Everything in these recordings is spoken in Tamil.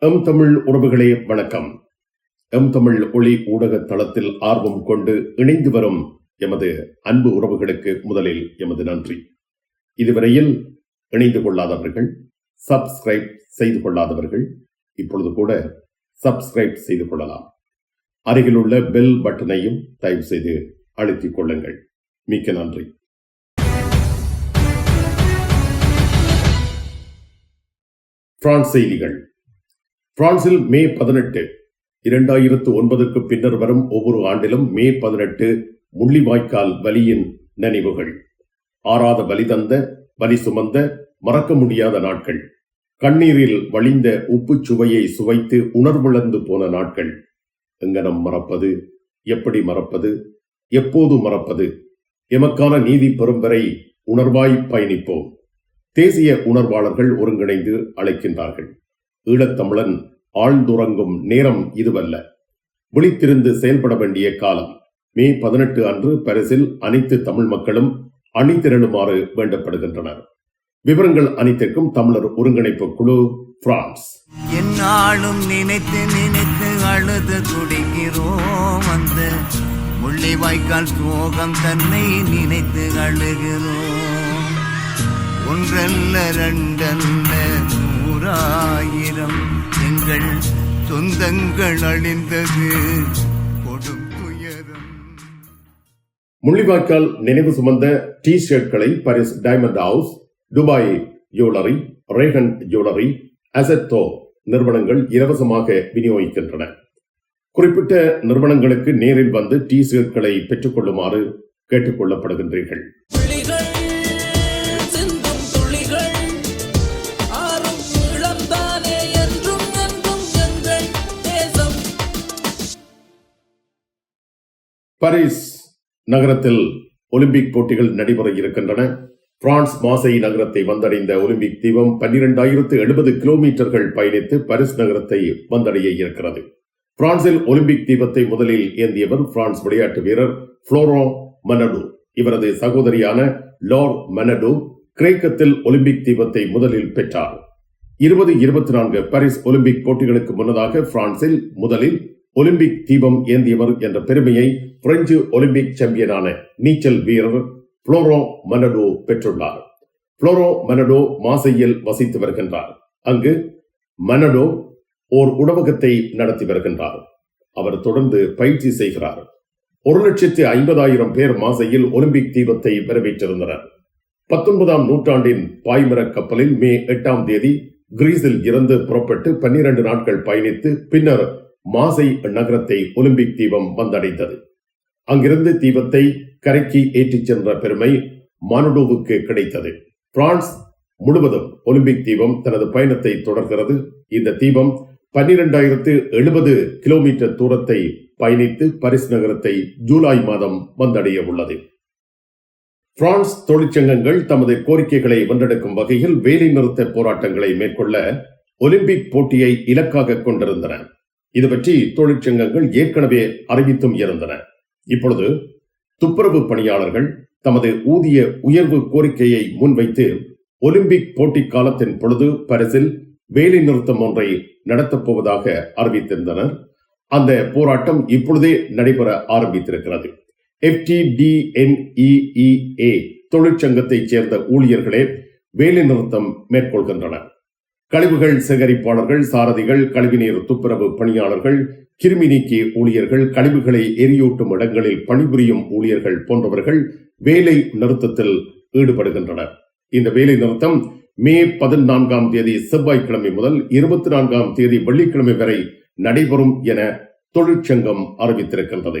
எம் தமிழ் உறவுகளே வணக்கம். எம் தமிழ் ஒளி ஊடக தளத்தில் ஆர்வம் கொண்டு இணைந்து வரும் எமது அன்பு உறவுகளுக்கு முதலில் எமது நன்றி. இதுவரையில் இணைந்து கொள்ளாதவர்கள் சப்ஸ்கிரைப் செய்து கொள்ளாதவர்கள் இப்பொழுது கூட சப்ஸ்கிரைப் செய்து கொள்ளலாம். அருகிலுள்ள பெல் பட்டனையும் தயவு செய்து அழுத்திக் கொள்ளுங்கள். மிக்க நன்றி. பிரான்ஸ் செய்திகள். பிரான்சில் மே பதினெட்டு இரண்டாயிரத்து ஒன்பதுக்கு பின்னர் வரும் ஒவ்வொரு ஆண்டிலும் மே பதினெட்டு முள்ளிவாய்க்கால் வலியின் நினைவுகள். ஆறாத வலி தந்த வலி சுமந்த மறக்க முடியாத நாட்கள். கண்ணீரில் வழிந்த உப்புச் சுவையை சுவைத்து உணர்விழந்து போன நாட்கள். எங்கனம் மறப்பது எப்படி மறப்பது எப்போது மறப்பது? எமக்கான நீதி பெறும் வரை உணர்வாய் பயணிப்போம். தேசிய உணர்வாளர்கள் ஒருங்கிணைந்து அழைக்கின்றார்கள். ஈழத்தமிழன் ஆழ்ந்துறங்கும் நேரம் இதுவல்ல. விழித்திருந்து செயல்பட வேண்டிய காலம். மே பதினெட்டு அன்று பரிசில் அனைத்து தமிழ் மக்களும் அணிதிரளுமாறு வேண்டப்படுகின்றனர். விவரங்கள் அனைத்திற்கும் தமிழர் ஒருங்கிணைப்பு குழு பிரான்ஸ். என்னாலும் நினைத்து நினைத்து அழுது துடிக்கிறோம் அந்த முள்ளிவாய்க்கால் சோகம் தன்னை நினைத்து அழுகிறோம். ஒன்றல்ல ரெண்டல்ல ஓராயிரம் எங்கள் சொந்தங்கள் அழிந்தது. கொடும் துயரம். முள்ளிவாய்க்கால் நினைவு சுமந்த T ஷர்ட்களை Paris diamond house Dubai jewellery ரேகன் jewellery அசத்தோ நிறுவனங்கள் இலவசமாக விநியோகிக்கின்றன. குறிப்பிட்ட நிறுவனங்களுக்கு நேரில் வந்து டி ஷர்ட்களை பெற்றுக்கொள்ளுமாறு கேட்டுக்கொள்ளப்படுகின்றீர்கள் பாரிஸ் நகரத்தில் ஒலிம்பிக் போட்டிகள் நடைபெற இருக்கின்றன. பிரான்ஸ் மாசை நகரத்தை வந்தடைந்த ஒலிம்பிக் தீபம் பன்னிரெண்டாயிரத்து எழுபது கிலோமீட்டர்கள் பயணித்து பாரிஸ் நகரத்தை வந்தடைய இருக்கிறது. பிரான்சில் ஒலிம்பிக் தீபத்தை முதலில் ஏந்தியவர் பிரான்ஸ் விளையாட்டு வீரர் புளோரோ மனடு. இவரது சகோதரியான லோர் மனடு கிரேக்கத்தில் ஒலிம்பிக் தீபத்தை முதலில் பெற்றார். இருபது இருபத்தி நான்கு பாரிஸ் ஒலிம்பிக் போட்டிகளுக்கு முன்னதாக பிரான்சில் முதலில் ஒலிம்பிக் தீபம் ஏந்தியவர் என்ற பெருமையை பிரெஞ்சு ஒலிம்பிக் சாம்பியனான நீச்சல் வீரர் புளோரோ மனடோ பெற்றுள்ளார். புளோரோ மனடோ மாசையில் வசித்து வருகின்றார். அங்கு மனடோ ஓர் உணவகத்தை நடத்தி வருகின்றார். அவர் தொடர்ந்து பயிற்சி செய்கிறார். ஒரு லட்சத்து ஐம்பதாயிரம் பேர் மாசையில் ஒலிம்பிக் தீபத்தை வரவேற்றிருந்தனர். பத்தொன்பதாம் நூற்றாண்டின் பாய்மரக் கப்பலில் மே எட்டாம் தேதி கிரீஸில் இருந்து புறப்பட்டு பன்னிரண்டு நாட்கள் பயணித்து பின்னர் மாசை நகரத்தை ஒலிம்பிக் தீபம் வந்தடைந்தது. அங்கிருந்து தீபத்தை கரைக்கு ஏற்றிச் சென்ற பெருமை மானுடோவுக்கு கிடைத்தது. பிரான்ஸ் முழுவதும் ஒலிம்பிக் தீபம் தனது பயணத்தை தொடர்கிறது. இந்த தீபம் பன்னிரெண்டாயிரத்து எழுபது கிலோமீட்டர் தூரத்தை பயணித்து பரிஸ் நகரத்தை ஜூலை மாதம் வந்தடைய உள்ளது. பிரான்ஸ் தொழிற்சங்கங்கள் தமது கோரிக்கைகளை வென்றெடுக்கும் வகையில் வேலைநிறுத்த போராட்டங்களை மேற்கொள்ள ஒலிம்பிக் போட்டியை இலக்காக கொண்டிருந்தன. இது பற்றி தொழிற்சங்கங்கள் ஏற்கனவே அறிவித்தும் இருந்தன. இப்பொழுது துப்புரவு பணியாளர்கள் தமது ஊதிய உயர்வு கோரிக்கையை முன்வைத்து ஒலிம்பிக் போட்டி காலத்தின் பொழுது பரிசில் வேலை நிறுத்தம் ஒன்றை நடத்தப் போவதாக அறிவித்திருந்தனர். அந்த போராட்டம் இப்பொழுதே நடைபெற ஆரம்பித்திருக்கிறது. எஃப்டிடிஎன்இஇஏ தொழிற்சங்கத்தைச் சேர்ந்த ஊழியர்களே வேலை நிறுத்தம் மேற்கொள்கின்றனர். கழிவுகள் சேகரிப்பாளர்கள் சாரதிகள் கழிவுநீர் துப்புரவு பணியாளர்கள் கிருமி நீக்கி ஊழியர்கள் கழிவுகளை எரியூட்டும் இடங்களில் பணிபுரியும் ஊழியர்கள் போன்றவர்கள் வேலை நிறுத்தத்தில் ஈடுபடுகின்றனர். இந்த வேலை நிறுத்தம் மே பதினான்காம் தேதி செவ்வாய்க்கிழமை முதல் இருபத்தி நான்காம் தேதி வெள்ளிக்கிழமை வரை நடைபெறும் என தொழிற்சங்கம் அறிவித்திருக்கின்றது.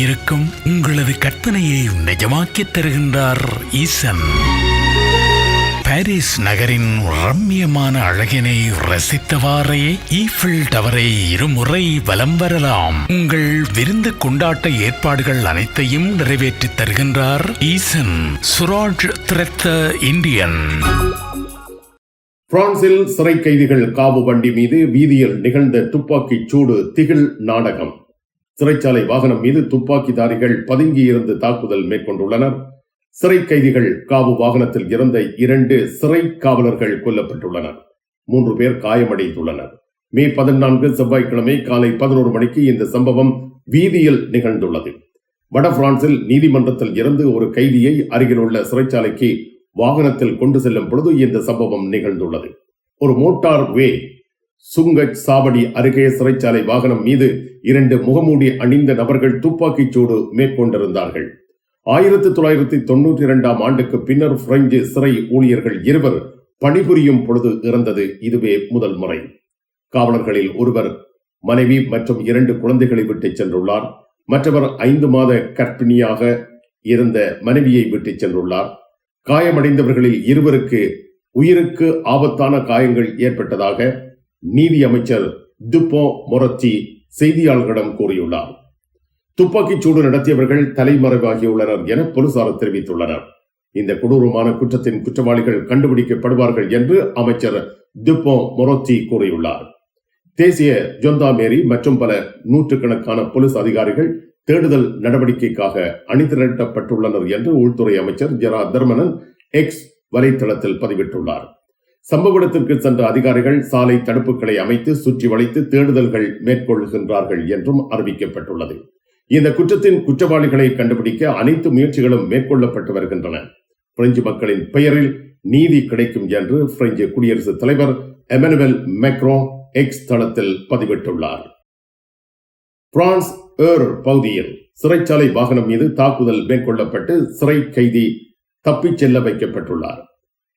இருக்கும் உங்களது கற்பனையை நிஜமாக்கித் தருகின்றார் ஈசன். பாரிஸ் நகரின் ரம்மியமான அழகினை ரசித்தவாறே ஈஃபில் டவரை இருமுறை வலம் வரலாம். உங்கள் விருந்து கொண்டாட்ட ஏற்பாடுகள் அனைத்தையும் நிறைவேற்றித் தருகின்றார் ஈசன் சுராஜ் திரத்த இந்தியன். பிரான்சில் சிறை கைதிகள் காவு வண்டி மீது வீதியில் நிகழ்ந்த துப்பாக்கிச் சூடு திகில் நாடகம். சிறைச்சாலை வாகனம் மீது துப்பாக்கிதாரிகள் பதுங்கியிருந்து தாக்குதல் மேற்கொண்டுள்ளனர். சிறை கைதிகள் காவு வாகனத்தில் இறந்த இரண்டு சிறை காவலர்கள் கொல்லப்பட்டுள்ளனர். மூன்று பேர் காயமடைந்துள்ளனர். மே பதினான்கு செவ்வாய்க்கிழமை காலை பதினோரு மணிக்கு இந்த சம்பவம் வீதியில் நிகழ்ந்துள்ளது. வட பிரான்சில் நீதிமன்றத்தில் இருந்து ஒரு கைதியை அருகிலுள்ள சிறைச்சாலைக்கு வாகனத்தில் கொண்டு செல்லும் பொழுது இந்த சம்பவம் நிகழ்ந்துள்ளது. ஒரு மோட்டார் வே சுங்கச் சாவடி அருகே சிறைச்சாலை வாகனம் மீது இரண்டு முகமூடி அணிந்த நபர்கள் துப்பாக்கிச் சூடு மேற்கொண்டிருந்தார்கள். ஆயிரத்தி தொள்ளாயிரத்தி தொன்னூற்றி இரண்டாம் ஆண்டுக்கு பின்னர் பிரெஞ்சு சிறை ஊழியர்கள் இருவர் பணிபுரியும் பொழுது இறந்தது இதுவே முதல் முறை. காவலர்களில் ஒருவர் மனைவி மற்றும் இரண்டு குழந்தைகளை விட்டு சென்றுள்ளார். மற்றவர் ஐந்து மாத கர்ப்பிணியாக இருந்த மனைவியை விட்டு சென்றுள்ளார். காயமடைந்தவர்களில் இருவருக்கு உயிருக்கு ஆபத்தான காயங்கள் ஏற்பட்டதாக நீதி அமைச்சர் துப்போ மொரத்தி செய்தியாளர்களிடம் கூறியுள்ளார். துப்பாக்கிச் சூடு நடத்தியவர்கள் தலைமறைவாகியுள்ளனர் என போலீசார் தெரிவித்துள்ளனர். இந்த கொடூரமான குற்றத்தின் குற்றவாளிகள் கண்டுபிடிக்கப்படுவார்கள் என்று அமைச்சர் துப்போ மொரத்தி கூறியுள்ளார். தேசிய ஜொந்தாமேரி மற்றும் பல நூற்றுக்கணக்கான போலீஸ் அதிகாரிகள் தேடுதல் நடவடிக்கைக்காக அணிதிரட்டப்பட்டுள்ளனர் என்று உள்துறை அமைச்சர் ஜெரா தர்மனன் எக்ஸ் வலைத்தளத்தில் பதிவிட்டுள்ளார். சம்பவ இடத்திற்கு சென்ற அதிகாரிகள் சாலை தடுப்புகளை அமைத்து சுற்றி வளைத்து தேடுதல்கள் மேற்கொள்கின்றார்கள் என்றும் அறிவிக்கப்பட்டுள்ளது. இந்த குற்றத்தின் குற்றவாளிகளை கண்டுபிடிக்க அனைத்து முயற்சிகளும் மேற்கொள்ளப்பட்டு வருகின்றன. பிரெஞ்சு மக்களின் பெயரில் நீதி கிடைக்கும் என்று பிரெஞ்சு குடியரசுத் தலைவர் எமனுவல் மேக்ரோ எக்ஸ் தளத்தில் பதிவிட்டுள்ளார். பிரான்ஸ் ஏர் பகுதியில் சிறைச்சாலை வாகனம் மீது தாக்குதல் மேற்கொள்ளப்பட்டு சிறை கைதி தப்பிச் செல்ல வைக்கப்பட்டுள்ளார்.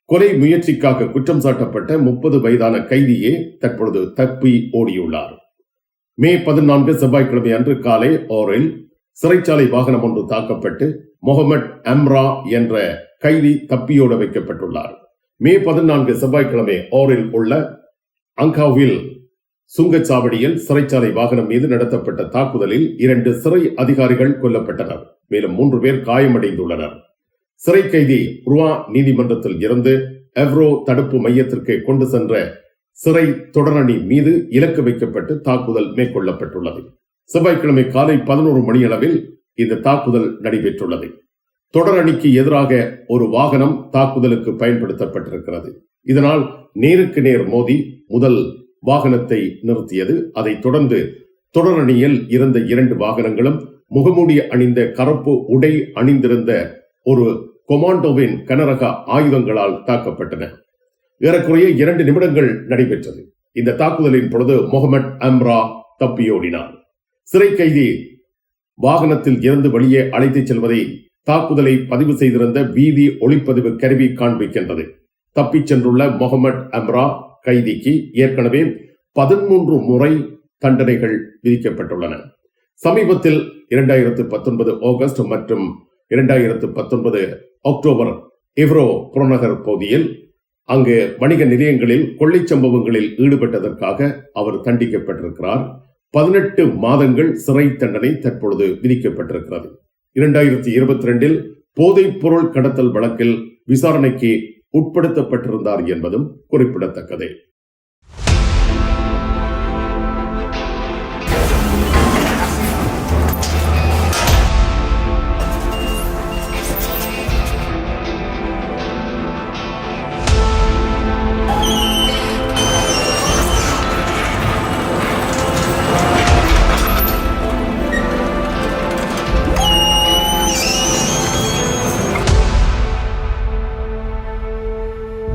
கொலை முயற்சிக்காக குற்றம் சாட்டப்பட்ட முப்பது வயதான கைதியே தற்பொழுது தப்பி ஓடியுள்ளார். மே பதினான்கு செவ்வாய்க்கிழமை அன்று காலை ஓரில் சிறைச்சாலை வாகனம் ஒன்று தாக்கப்பட்டு முகமட் அம்ரா என்ற கைதி தப்பியோட வைக்கப்பட்டுள்ளார். மே பதினான்கு செவ்வாய்க்கிழமை ஓரில் உள்ள அங்காவில் சுங்கச்சாவடியில் சிறைச்சாலை வாகனம் மீது நடத்தப்பட்ட தாக்குதலில் இரண்டு சிறை அதிகாரிகள் கொல்லப்பட்டனர். மேலும் மூன்று பேர் காயமடைந்துள்ளனர். சிறை கைதி ருவா நீதிமன்றத்தில் இருந்து எவ்ரோ தடுப்பு மையத்திற்கு கொண்டு சென்ற சிறை தொடரணி மீது இலக்கு வைக்கப்பட்டு தாக்குதல் மேற்கொள்ளப்பட்டுள்ளது. செவ்வாய்க்கிழமை காலை பதினோரு மணியளவில் இந்த தாக்குதல் நடைபெற்றுள்ளது. தொடரணிக்கு எதிராக ஒரு வாகனம் தாக்குதலுக்கு பயன்படுத்தப்பட்டிருக்கிறது. இதனால் நேருக்கு நேர் மோதி முதல் வாகனத்தை நிறுத்தியது. அதைத் தொடர்ந்து தொடரணியில் இருந்த இரண்டு வாகனங்களும் முகமூடி அணிந்த கருப்பு உடை அணிந்திருந்த ஒரு கொமாண்டோவின் கனரக ஆயுதங்களால் தாக்கப்பட்டன. ஏறக்குறைய இரண்டு நிமிடங்கள் நடைபெற்றது. இந்த தாக்குதலின் பொழுது முகமட் அம்ரா தப்பியோடினார். சிறை கைதி வாகனத்தில் இருந்து வெளியே அழைத்துச் செல்வதை தாக்குதலை பதிவு செய்திருந்த வீதி ஒளிப்பதிவு கருவி காண்பிக்கின்றது. தப்பிச் சென்றுள்ள முகமட் அம்ரா கைதிக்கு ஏற்கனவே பதிமூன்று முறை தண்டனைகள் விதிக்கப்பட்டுள்ளன. சமீபத்தில் இரண்டாயிரத்து பத்தொன்பது ஆகஸ்ட் மற்றும் இரண்டாயிரத்து பத்தொன்பது அக்டோபர் இவ்ரோ புறநகர் பகுதியில் அங்கு வணிக நிலையங்களில் கொள்ளை சம்பவங்களில் ஈடுபட்டதற்காக அவர் தண்டிக்கப்பட்டிருக்கிறார். பதினெட்டு மாதங்கள் சிறை தண்டனை தற்பொழுது விதிக்கப்பட்டிருக்கிறது. இரண்டாயிரத்தி இருபத்தி ரெண்டில் போதைப் பொருள் கடத்தல் வழக்கில் விசாரணைக்கு உட்படுத்தப்பட்டிருந்தார் என்பதும் குறிப்பிடத்தக்கது.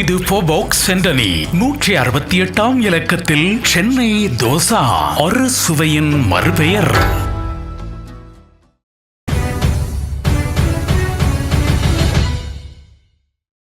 இது போபாக்ஸ் சென்டனி நூற்றி அறுபத்தி எட்டாம் இலக்கத்தில் சென்னை தோசா. ஒரு சுவையின் மறுபெயர்.